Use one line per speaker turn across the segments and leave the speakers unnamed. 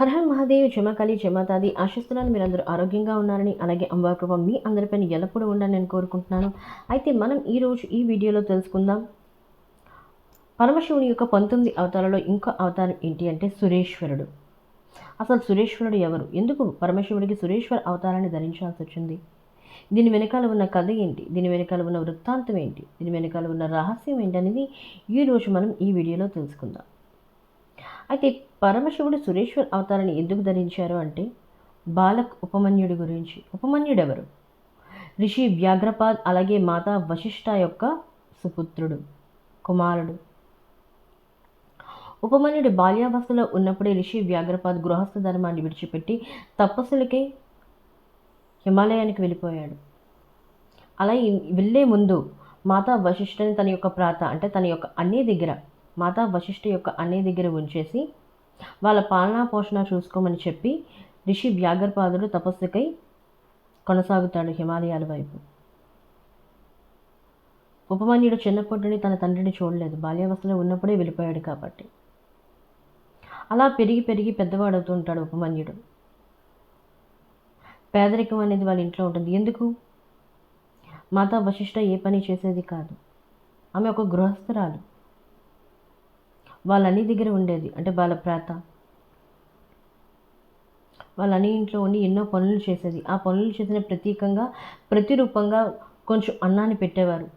Her Har Mahadev జమకాళి జమాతాది ఆశిస్తున్నాను మీరందరూ ఆరోగ్యంగా ఉన్నారని అలాగే అంబాకృప మీ అందరిపైన ఎల్లప్పుడూ ఉండాలని నేను కోరుకుంటున్నాను. అయితే మనం ఈరోజు ఈ వీడియోలో తెలుసుకుందాం. పరమశివుని యొక్క పంతొమ్మిది అవతారాలలో ఇంకో అవతారం ఏంటి అంటే సురేశ్వరుడు. అసలు సురేశ్వరుడు ఎవరు? ఎందుకు పరమశివుడికి సురేశ్వర అవతారాన్ని ధరించాల్సి వచ్చింది? దీని వెనకాల ఉన్న కథ ఏంటి? దీని వెనకాల ఉన్న వృత్తాంతం ఏంటి? దీని వెనకాల ఉన్న రహస్యం ఏంటి అనేది ఈరోజు మనం ఈ వీడియోలో తెలుసుకుందాం. అయితే పరమశివుడు సురేశ్వర్ అవతారాన్ని ఎందుకు ధరించారు అంటే బాలక్ ఉపమన్యుడి గురించి. ఉపమన్యుడు ఎవరు ఋషి వ్యాఘ్రపాద్ అలాగే మాతా వశిష్ఠ యొక్క సుపుత్రుడు కుమారుడు. ఉపమన్యుడు బాల్యావస్థలో ఉన్నప్పుడే ఋషి వ్యాఘ్రపాద్ గృహస్థ ధర్మాన్ని విడిచిపెట్టి తపస్సులకే హిమాలయానికి వెళ్ళిపోయాడు. అలా వెళ్ళే ముందు మాతా వశిష్ఠని తన యొక్క ప్రాత అంటే తన యొక్క అన్నీ దగ్గర మాతా వశిష్ఠ యొక్క అన్నయ్య దగ్గర ఉంచేసి వాళ్ళ పాలనా పోషణ చూసుకోమని చెప్పి ఋషి వ్యాఘ్రపాదుడు తపస్సుకై కొనసాగుతాడు హిమాలయాల వైపు. ఉపమన్యుడు చిన్నప్పటి నుండి తన తండ్రిని చూడలేదు. బాల్యావస్థలో ఉన్నప్పుడే వెళ్ళిపోయాడు కాబట్టి. అలా పెరిగి పెరిగి పెద్దవాడవుతూ ఉంటాడు ఉపమన్యుడు. పేదరికం అనేది వాళ్ళ ఇంట్లో ఉంటుంది. ఎందుకు? మాతా వశిష్ఠ ఏ పని చేసేది కాదు. ఆమె ఒక గృహస్థురాలు. వాళ్ళ దగ్గర ఉండేది అంటే వాళ్ళ ప్రాత వాళ్ళ ఇంట్లో ఉండి ఎన్నో పనులు చేసేది. ఆ పనులు చేసిన ప్రతీకంగా ప్రతిరూపంగా కొంచెం అన్నాన్ని పెట్టేవారు.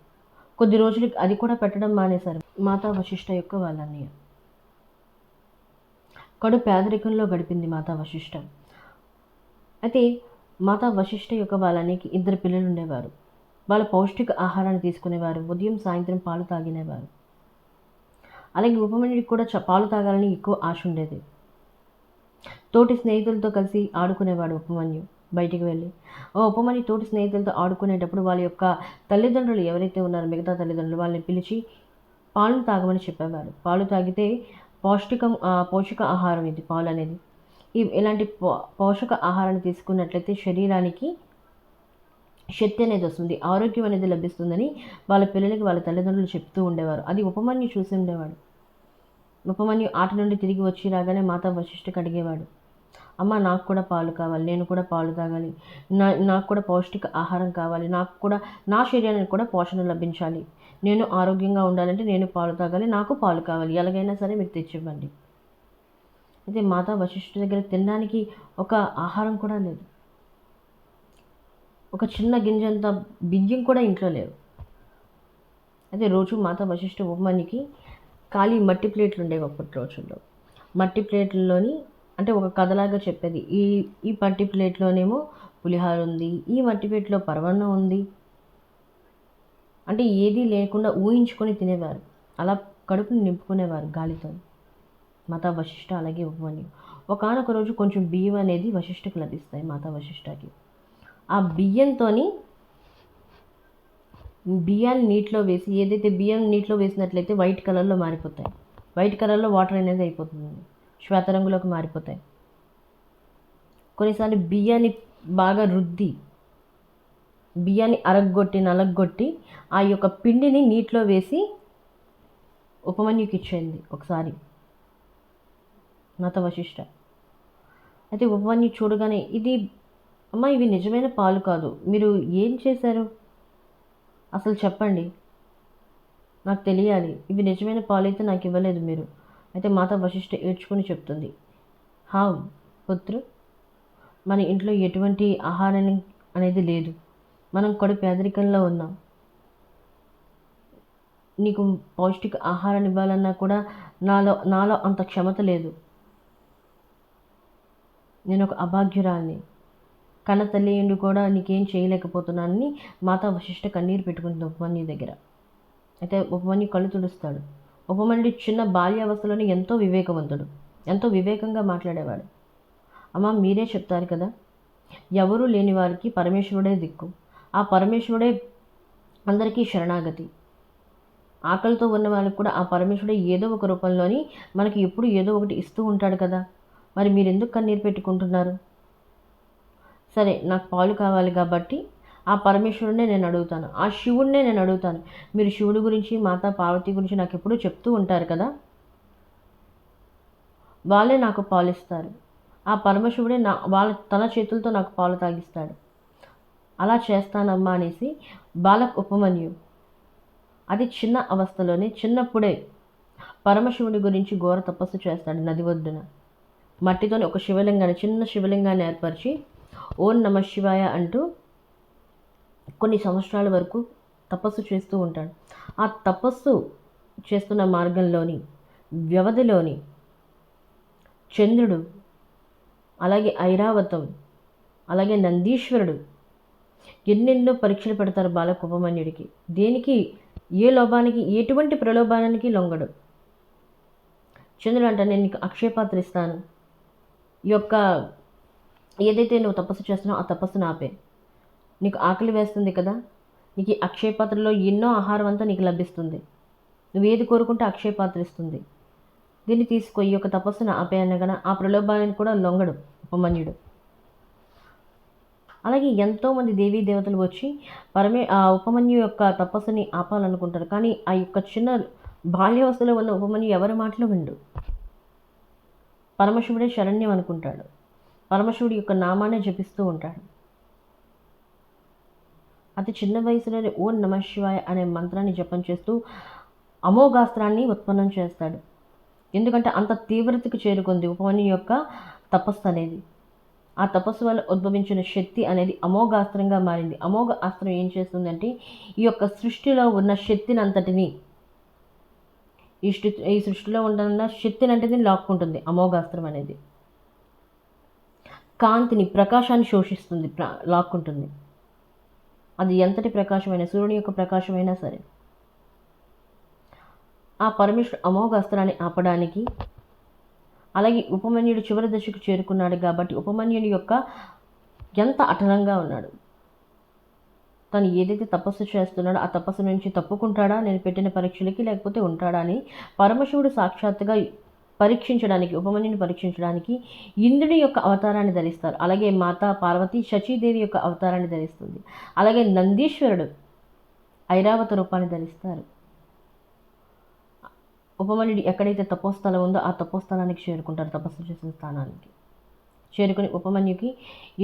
కొద్ది రోజులకి అది కూడా పెట్టడం మానేశారు. మాతా వశిష్ఠ యొక్క వాళ్ళని. కడు పేదరికంలో గడిపింది మాతా వశిష్ఠ అయితే మాతా వశిష్ఠ యొక్క వాళ్ళనికి ఇద్దరు పిల్లలు ఉండేవారు వాళ్ళ పౌష్టిక ఆహారాన్ని తీసుకునేవారు. ఉదయం సాయంత్రం పాలు తాగినేవారు. అలాగే ఉపమన్యుడికి కూడా చ- పాలు తాగాలని ఎక్కువ ఆశ ఉండేది. తోటి స్నేహితులతో కలిసి ఆడుకునేవాడు ఉపమన్యు బయటికి వెళ్ళి. ఆ ఉపమన్యు తోటి స్నేహితులతో ఆడుకునేటప్పుడు వాళ్ళ యొక్క తల్లిదండ్రులు ఎవరైతే ఉన్నారో మిగతా తల్లిదండ్రులు వాళ్ళని పిలిచి పాలు తాగమని చెప్పేవారు. పాలు తాగితే పౌష్టికం పోషక ఆహారం ఇది పాలు అనేది. ఈ ఇలాంటి పో- పోషక ఆహారాన్ని తీసుకున్నట్లయితే శరీరానికి శక్తి అనేది వస్తుంది ఆరోగ్యం అనేది లభిస్తుందని వాళ్ళ పిల్లలకి వాళ్ళ తల్లిదండ్రులు చెప్తూ ఉండేవారు. అది ఉపమన్యు చూసి ఉండేవాడు. ఉపమన్యు ఆట నుండి తిరిగి వచ్చి రాగానే మాతా వశిష్ఠకు అడిగేవాడు అమ్మ నాకు కూడా పాలు కావాలి నేను కూడా పాలు తాగాలి. నా నాకు కూడా పౌష్టిక ఆహారం కావాలి నాకు కూడా నా శరీరానికి కూడా పోషణ లభించాలి. నేను ఆరోగ్యంగా ఉండాలంటే నేను పాలు తాగాలి నాకు పాలు కావాలి ఎలాగైనా సరే మీరు తెచ్చివ్వండి. అయితే మాతా వశిష్ఠ దగ్గర తినడానికి ఒక ఆహారం కూడా లేదు. ఒక చిన్న గింజంత బియ్యం కూడా ఇంట్లో లేవు. అయితే రోజు మాతా వశిష్ఠ ఉపమానికి ఖాళీ మట్టి ప్లేట్లు ఉండేవి అప్పటి రోజుల్లో. మట్టి ప్లేట్లలోని అంటే ఒక కథలాగా చెప్పేది ఈ ఈ మట్టి ప్లేట్లోనేమో పులిహార ఉంది ఈ మట్టి ప్లేట్లో పరవన్నం ఉంది. అంటే ఏదీ లేకుండా ఊహించుకొని తినేవారు. అలా కడుపుని నింపుకునేవారు గాలితో. మాతా వశిష్ఠ అలాగే ఉపమన్యు. ఒకనొక రోజు కొంచెం బియ్యం అనేది వశిష్ఠకు లభిస్తాయి మాతా వశిష్ఠకి. ఆ బియ్యంతోని బియ్యాన్ని నీటిలో వేసి ఏదైతే బియ్యం నీటిలో వేసినట్లయితే వైట్ కలర్లో మారిపోతాయి. వైట్ కలర్లో వాటర్ అనేది అయిపోతుంది. శ్వేత రంగులోకి మారిపోతాయి. కొన్నిసార్లు బియ్యాన్ని బాగా రుద్ది బియ్యాన్ని అరగొట్టి నలగొట్టి ఆ యొక్క పిండిని నీటిలో వేసి ఉపమన్యుకి ఇచ్చేయండి ఒకసారి. మాత వశిష్ట. అయితే ఉపమన్యు చూడగానే ఇది అమ్మ ఇవి నిజమైన పాలు కాదు. మీరు ఏం చేశారు? అసలు చెప్పండి. నాకు తెలియాలి. ఇవి నిజమైన పాలు అయితే నాకు ఇవ్వలేదు మీరు. అయితే మాత వశిష్ఠ ఏడ్చుకొని చెప్తుంది. హా? పుత్రు? మన ఇంట్లో ఎటువంటి ఆహారం అనేది లేదు. మనం కొడు పేదరికంలో ఉన్నాం. నీకు పౌష్టిక ఆహారాన్ని ఇవ్వాలన్నా కూడా నాలో నాలో అంత క్షమత లేదు. నేను ఒక అభాగ్యురాల్ని. కన్న తల్లి ఎండు కూడా నీకేం చేయలేకపోతున్నానని మాతా వశిష్ఠ కన్నీరు పెట్టుకుంటుంది ఉపమన్యు దగ్గర. అయితే ఉపమన్యు కళ్ళు తుడుస్తాడు. ఉపమన్యుడు చిన్న బాల్యావస్థలోనే ఎంతో వివేకవంతుడు. ఎంతో వివేకంగా మాట్లాడేవాడు. అమ్మ మీరే చెప్తారు కదా. ఎవరూ లేని వారికి పరమేశ్వరుడే దిక్కు. ఆ పరమేశ్వరుడే అందరికీ శరణాగతి. ఆకలితో ఉన్న వాళ్ళకి కూడా ఆ పరమేశ్వరుడే ఏదో ఒక రూపంలోని మనకి ఎప్పుడు ఏదో ఒకటి ఇస్తూ ఉంటాడు కదా. మరి మీరు ఎందుకు కన్నీరు పెట్టుకుంటున్నారు? సరే నాకు పాలు కావాలి కాబట్టి ఆ పరమేశ్వరుడినే నేను అడుగుతాను. ఆ శివుడినే నేను అడుగుతాను. మీరు శివుడి గురించి మాతా పార్వతి గురించి నాకు ఎప్పుడూ చెప్తూ ఉంటారు కదా? వాళ్ళే నాకు పాలిస్తారు ఆ పరమశివుడే నా వాళ్ళ తన చేతులతో నాకు పాలు తాగిస్తాడు. అలా చేస్తానమ్మా అనేసి బాలక్ ఉపమన్యు అది చిన్న అవస్థలోనే చిన్నప్పుడే పరమశివుని గురించి ఘోర తపస్సు చేస్తాడు నది ఒడ్డున. మట్టితోనే ఒక శివలింగాన్ని చిన్న శివలింగాన్ని ఏర్పరిచి ఓం నమ శివాయ అంటూ కొన్ని సంవత్సరాల వరకు తపస్సు చేస్తూ ఉంటాడు. ఆ తపస్సు చేస్తున్న మార్గంలోని వ్యవధిలోని చంద్రుడు అలాగే ఐరావతం అలాగే నందీశ్వరుడు ఎన్నెన్నో పరీక్షలు పెడతారు బాలకుపమన్యుడికి దేనికి? ఏ లోభానికి? ఎటువంటి ప్రలోభానికి లొంగడు. చంద్రుడు అంట నేను నీకు అక్షయపాత్ర ఇస్తాను ఈ యొక్క ఏదైతే నువ్వు తపస్సు చేస్తున్నావో ఆ తపస్సును ఆపే నీకు ఆకలి వేస్తుంది కదా? నీకు ఈ అక్షయపాత్రలో ఎన్నో ఆహారం అంతా నీకు లభిస్తుంది. నువ్వు ఏది కోరుకుంటే అక్షయపాత్ర ఇస్తుంది. దీన్ని తీసుకో ఈ యొక్క తపస్సును ఆపే అనగా ఆ ప్రలోభాన్ని కూడా లొంగడు ఉపమన్యుడు. అలాగే ఎంతోమంది దేవీ దేవతలు వచ్చి పరమే ఆ ఉపమన్యు యొక్క తపస్సుని ఆపాలనుకుంటారు. కానీ ఆ యొక్క చిన్న బాల్యావస్థలో ఉన్న ఉపమన్యు ఎవరి మాటలు విండు? పరమశివుడే శరణ్యం అనుకుంటాడు. పరమశివుడి యొక్క నామాన్ని జపిస్తూ ఉంటాడు. అతి చిన్న వయసులోనే ఓం నమ శివాయ అనే మంత్రాన్ని జపం చేస్తూ అమోఘాస్త్రాన్ని ఉత్పన్నం చేస్తాడు. ఎందుకంటే అంత తీవ్రతకు చేరుకుంది ఉపమన్యు యొక్క తపస్సు అనేది. ఆ తపస్సు వల్ల ఉద్భవించిన శక్తి అనేది అమోఘాస్త్రంగా మారింది. అమోఘ అస్త్రం ఏం చేస్తుందంటే ఈ యొక్క సృష్టిలో ఉన్న శక్తిని అంతటిని ఈ ఈ సృష్టిలో ఉన్న శక్తిని అంటేది లాక్కుంటుంది అమోఘాస్త్రం అనేది. కాంతిని ప్రకాశాన్ని శోషిస్తుంది ప్ర లాక్కుంటుంది. అది ఎంతటి ప్రకాశమైన సూర్యుని యొక్క ప్రకాశమైనా సరే. ఆ పరమేశ్వరు అమోఘాస్త్రాన్ని ఆపడానికి అలాగే ఉపమన్యుడు చివరి దశకు చేరుకున్నాడు కాబట్టి ఉపమన్యుని యొక్క ఎంత అటనంగా ఉన్నాడు? తను ఏదైతే తపస్సు చేస్తున్నాడో ఆ తపస్సు నుంచి తప్పుకుంటాడా? నేను పెట్టిన పరీక్షలకి లేకపోతే ఉంటాడా అని పరమశివుడు సాక్షాత్తుగా పరీక్షించడానికి ఉపమన్యుని పరీక్షించడానికి ఇంద్రుడి యొక్క అవతారాన్ని ధరిస్తారు. అలాగే మాతా పార్వతి శచీదేవి యొక్క అవతారాన్ని ధరిస్తుంది. అలాగే నందీశ్వరుడు ఐరావత రూపాన్ని ధరిస్తారు. ఉపమన్యుడు ఎక్కడైతే తపోస్థలం ఉందో ఆ తపోస్థలానికి చేరుకుంటారు తపస్సు చేసిన స్థానానికి. చేరుకుని ఉపమన్యుకి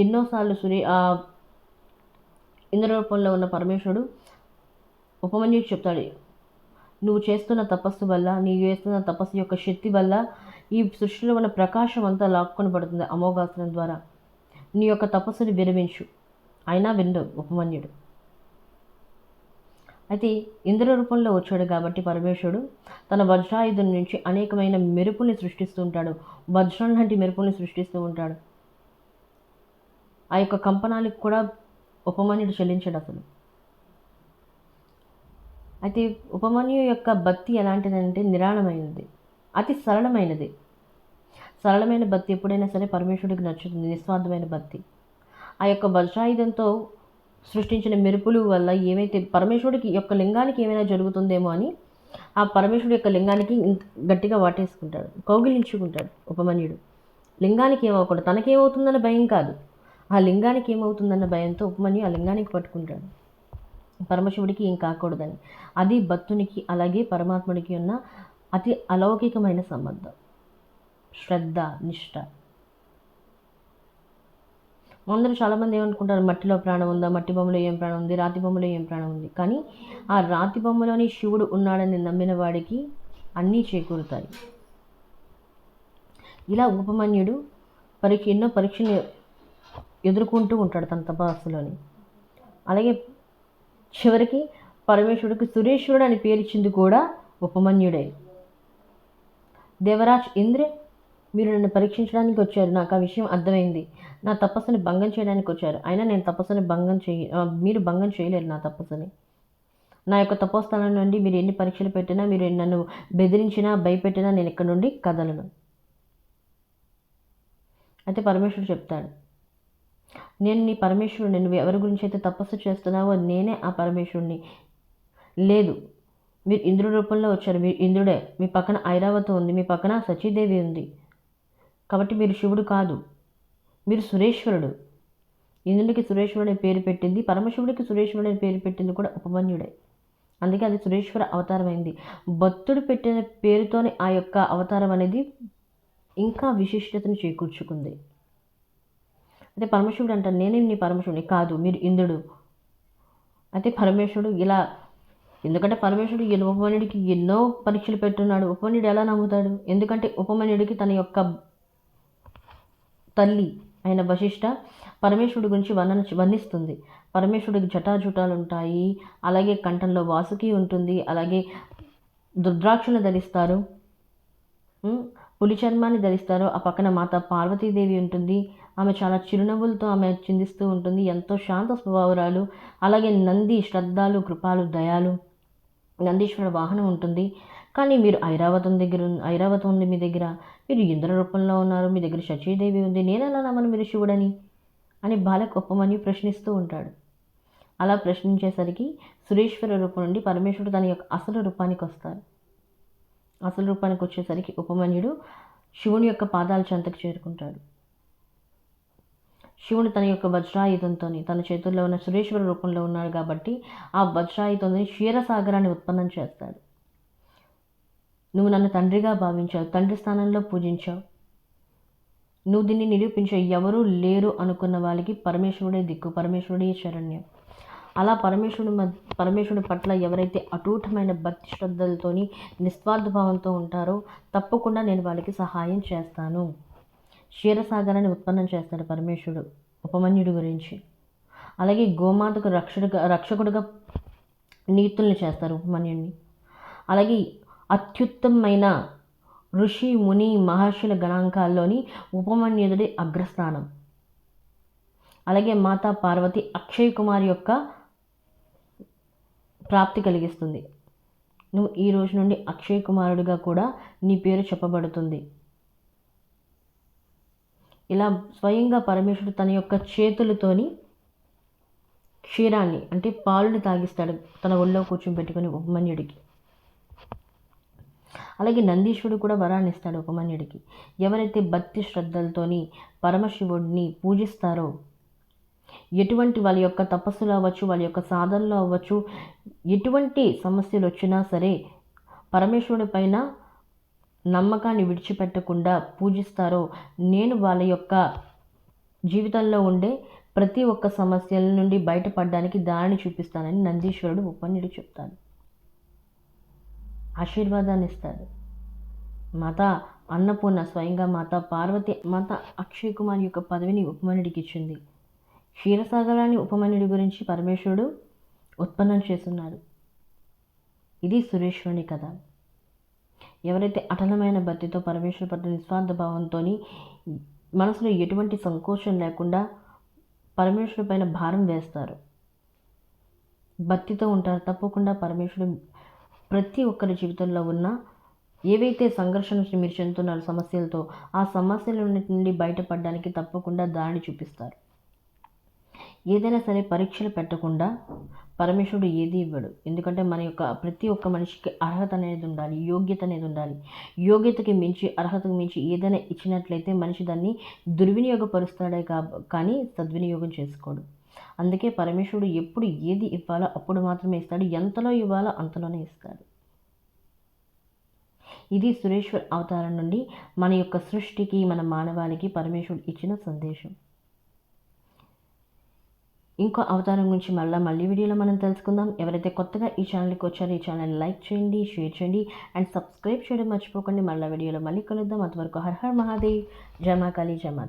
ఎన్నోసార్లు సూర్య ఆ ఇంద్ర రూపంలో ఉన్న పరమేశ్వరుడు ఉపమన్యుడికి చెప్తాడు నువ్వు చేస్తున్న తపస్సు వల్ల నీవు చేస్తున్న తపస్సు యొక్క శక్తి వల్ల ఈ సృష్టిలో ఉన్న ప్రకాశం అంతా లాక్కొని పడుతుంది అమోఘాసనం ద్వారా. నీ యొక్క తపస్సుని విరమించు. అయినా విండు ఉపమన్యుడు. అయితే ఇంద్ర రూపంలో వచ్చాడు కాబట్టి పరమేశ్వరుడు తన వజ్రాయుధం నుంచి అనేకమైన మెరుపుల్ని సృష్టిస్తూ ఉంటాడు. వజ్రం లాంటి మెరుపుల్ని సృష్టిస్తూ ఉంటాడు. ఆ యొక్క కంపనాలకు కూడా ఉపమన్యుడు చెల్లించాడు అసలు. అయితే ఉపమన్యు యొక్క భక్తి ఎలాంటిదంటే నిరాళమైనది అతి సరళమైనది. సరళమైన భక్తి ఎప్పుడైనా సరే పరమేశ్వరుడికి నచ్చుతుంది నిస్వార్థమైన భక్తి. ఆ యొక్క వజ్రాయుధంతో సృష్టించిన మెరుపులు వల్ల ఏమైతే పరమేశ్వరుడికి యొక్క లింగానికి ఏమైనా జరుగుతుందేమో అని ఆ పరమేశ్వరుడు యొక్క లింగానికి ఇంత గట్టిగా వాటేసుకుంటాడు కౌగిలించుకుంటాడు ఉపమన్యుడు. లింగానికి ఏమవకూడదు తనకేమవుతుందన్న భయం కాదు. ఆ లింగానికి ఏమవుతుందన్న భయంతో ఉపమన్యు ఆ లింగానికి పట్టుకుంటాడు. పరమశివుడికి ఏం కాకూడదని. అది భక్తునికి అలాగే పరమాత్ముడికి ఉన్న అతి అలౌకికమైన సంబంధం. శ్రద్ధ నిష్ఠ అందరూ చాలామంది ఏమనుకుంటారు మట్టిలో ప్రాణం ఉందా మట్టి బొమ్మలో ఏం ప్రాణం ఉంది రాతి బొమ్మలో ఏం ప్రాణం ఉంది? కానీ ఆ రాతి బొమ్మలోని శివుడు ఉన్నాడని నమ్మిన వాడికి అన్నీ చేకూరుతాయి. ఇలా ఉపమన్యుడు పరీక్ష ఎన్నో పరీక్షలు ఎదుర్కొంటూ ఉంటాడు తన తపస్సులోని. అలాగే చివరికి పరమేశ్వరుడికి సురేశ్వరుడు అని పేరిచ్చింది కూడా ఉపమన్యుడే. దేవరాజ్ ఇంద్రే మీరు నన్ను పరీక్షించడానికి వచ్చారు. నాకు ఆ విషయం అర్థమైంది. నా తపస్సుని భంగం చేయడానికి వచ్చారు. అయినా నేను తపస్సుని భంగం చేయ మీరు భంగం చేయలేరు నా తపస్సుని. నా యొక్క తపోస్థానం నుండి మీరు ఎన్ని పరీక్షలు పెట్టినా మీరు నన్ను బెదిరించినా భయపెట్టినా నేను ఇక్కడ నుండి కదలను. అయితే పరమేశ్వరుడు చెప్తాడు నేను నీ పరమేశ్వరుడిని నువ్వు ఎవరి గురించి అయితే తపస్సు చేస్తున్నావో నేనే ఆ పరమేశ్వరుని లేదు మీరు ఇంద్రుడి రూపంలో వచ్చారు. మీరు ఇంద్రుడే మీ పక్కన ఐరావతం ఉంది మీ పక్కన సచీదేవి ఉంది. కాబట్టి మీరు శివుడు కాదు మీరు సురేశ్వరుడు. ఇంద్రుడికి సురేశ్వరుడు పేరు పెట్టింది పరమశివుడికి సురేశ్వరుడు పేరు పెట్టింది కూడా ఉపమన్యుడే. అందుకే అది సురేశ్వర అవతారమైంది. భక్తుడు పెట్టిన పేరుతోనే ఆ యొక్క అవతారం అనేది ఇంకా విశిష్టతను చేకూర్చుకుంది. అయితే పరమశివుడు అంటారు నేనే నీ పరమశివుని కాదు మీరు ఇంద్రుడు. అయితే పరమేశ్వరుడు ఇలా ఎందుకంటే పరమేశ్వరుడు ఈ ఉపమన్యుడికి ఎన్నో పరీక్షలు పెట్టున్నాడు. ఉపమన్యుడు ఎలా నమ్ముతాడు? ఎందుకంటే ఉపమన్యుడికి తన యొక్క తల్లి అయిన వశిష్ట పరమేశ్వరుడి గురించి వర్ణన వర్ణిస్తుంది. పరమేశ్వరుడికి జటాజుటాలు ఉంటాయి అలాగే కంఠంలో వాసుకి ఉంటుంది అలాగే దుర్ద్రాక్షను ధరిస్తారు. పులి చర్మాన్ని ధరిస్తారు ఆ పక్కన మాత పార్వతీదేవి ఉంటుంది. ఆమె చాలా చిరునవ్వులతో ఆమె చిందిస్తూ ఉంటుంది. ఎంతో శాంత స్వభావరాలు అలాగే నంది శ్రద్ధాలు కృపాలు దయాలు. నందీశ్వర వాహనం ఉంటుంది. కానీ మీరు ఐరావతం దగ్గర ఐరావతం ఉంది మీ దగ్గర. మీరు ఇంద్ర రూపంలో ఉన్నారు. మీ దగ్గర శచీదేవి ఉంది. నేను ఎలా నమ్మను మీరు శివుడని? అని బాల గొప్పమని ప్రశ్నిస్తూ ఉంటాడు. అలా ప్రశ్నించేసరికి సురేశ్వర రూపం నుండి పరమేశ్వరుడు తన యొక్క అసలు రూపానికి వస్తారు. అసలు రూపానికి వచ్చేసరికి ఉపమన్యుడు శివుని యొక్క పాదాల చెంతకు చేరుకుంటాడు. శివుడు తన యొక్క వజ్రాయుధంతో తన చేతుల్లో ఉన్న సురేశ్వర రూపంలో ఉన్నాడు కాబట్టి ఆ వజ్రాయుధంతో క్షీరసాగరాన్ని ఉత్పన్నం చేస్తాడు. నువ్వు నన్ను తండ్రిగా భావించావు తండ్రి స్థానంలో పూజించావు. నువ్వు దీన్ని నిరూపించావు ఎవరూ లేరు అనుకున్న వాళ్ళకి పరమేశ్వరుడే దిక్కు పరమేశ్వరుడే శరణ్యం. అలా పరమేశ్వరుడు పరమేశ్వరుని పట్ల ఎవరైతే అటూటమైన భక్తి శ్రద్ధలతోని నిస్వార్థ భావంతో ఉంటారో తప్పకుండా నేను వాళ్ళకి సహాయం చేస్తాను. క్షీరసాగరాన్ని ఉత్పన్నం చేస్తాడు పరమేశ్వరుడు ఉపమన్యుడి గురించి. అలాగే గోమాతకు రక్షకుడుగా రక్షకుడుగా నీతుల్ని చేస్తారు ఉపమన్యుడిని అలాగే అత్యుత్తమైన ఋషి ముని మహర్షుల గణాంకాల్లోని ఉపమన్యుడి అగ్రస్థానం. అలాగే మాతా పార్వతి అక్షయ్ కుమార్ యొక్క ప్రాప్తి కలిగిస్తుంది. నువ్వు ఈ రోజు నుండి అక్షయ్ కుమారుడిగా కూడా నీ పేరు చెప్పబడుతుంది. ఇలా స్వయంగా పరమేశ్వరుడు తన యొక్క చేతులతోని క్షీరాన్ని అంటే పాలుని తాగిస్తాడు. తన ఒళ్ళో కూర్చోబెట్టుకుని ఉపమన్యుడికి. అలాగే నందీశ్వరుడు కూడా వరాన్ని ఇస్తాడు ఉపమన్యుడికి. ఎవరైతే భక్తి శ్రద్ధలతోని పరమశివుడిని పూజిస్తారో ఎటువంటి వాళ్ళ యొక్క తపస్సులు అవ్వచ్చు వాళ్ళ యొక్క సాధనలు అవ్వచ్చు ఎటువంటి సమస్యలు వచ్చినా సరే పరమేశ్వరుడి పైన నమ్మకాన్ని విడిచిపెట్టకుండా పూజిస్తారో నేను వాళ్ళ యొక్క జీవితంలో ఉండే ప్రతి ఒక్క సమస్యల నుండి బయటపడడానికి దారిని చూపిస్తానని నందీశ్వరుడు ఉపన్యుడు చెప్తాడు. ఆశీర్వాదాన్ని ఇస్తాడు. మాత అన్నపూర్ణ స్వయంగా మాత పార్వతి మాత అక్షయ్ కుమార్ యొక్క పదవిని ఉపమనుడికి ఇచ్చింది. క్షీరసాగరాన్ని ఉపమన్యుడి గురించి పరమేశ్వరుడు ఉత్పన్నం చేస్తున్నాడు. ఇది సురేశ్వరుని కథ. ఎవరైతే అటలమైన భక్తితో పరమేశ్వర పట్ల నిస్వార్థ భావంతో మనసులో ఎటువంటి సంకోచం లేకుండా పరమేశ్వరుడి పైన భారం వేస్తారు. భక్తితో ఉంటారు. తప్పకుండా పరమేశ్వరుడు ప్రతి ఒక్కరి జీవితంలో ఉన్న ఏవైతే సంఘర్షణ మీరు చెందుతున్నారు సమస్యలతో ఆ సమస్యల నుండి బయటపడడానికి తప్పకుండా దారిని చూపిస్తారు. ఏదైనా సరే పరీక్షలు పెట్టకుండా పరమేశ్వరుడు ఏది ఇవ్వడు. ఎందుకంటే మన యొక్క ప్రతి ఒక్క మనిషికి అర్హత అనేది ఉండాలి యోగ్యత అనేది ఉండాలి. యోగ్యతకి మించి అర్హతకు మించి ఏదైనా ఇచ్చినట్లయితే మనిషి దాన్ని దుర్వినియోగపరుస్తాడే కా కానీ సద్వినియోగం చేసుకోడు. అందుకే పరమేశ్వరుడు ఎప్పుడు ఏది ఇవ్వాలో అప్పుడు మాత్రమే ఇస్తాడు. ఎంతలో ఇవ్వాలో అంతలోనే ఇస్తాడు. ఇది సురేశ్వర్ అవతారం నుండి మన యొక్క సృష్టికి మన మానవాళికి పరమేశ్వరుడు ఇచ్చిన సందేశం. ఇంకో అవతారం గురించి మళ్ళీ మళ్ళీ వీడియోలో మనం తెలుసుకుందాం. ఎవరైతే కొత్తగా ఈ ఛానల్కి వచ్చారో ఈ ఛానల్ లైక్ చేయండి షేర్ చేయండి అండ్ సబ్స్క్రైబ్ చేయడం మర్చిపోకండి. మళ్ళీ వీడియోలో మళ్ళీ కలుద్దాం. అంతవరకు హర్ హర్ మహాదేవ్. జయ మా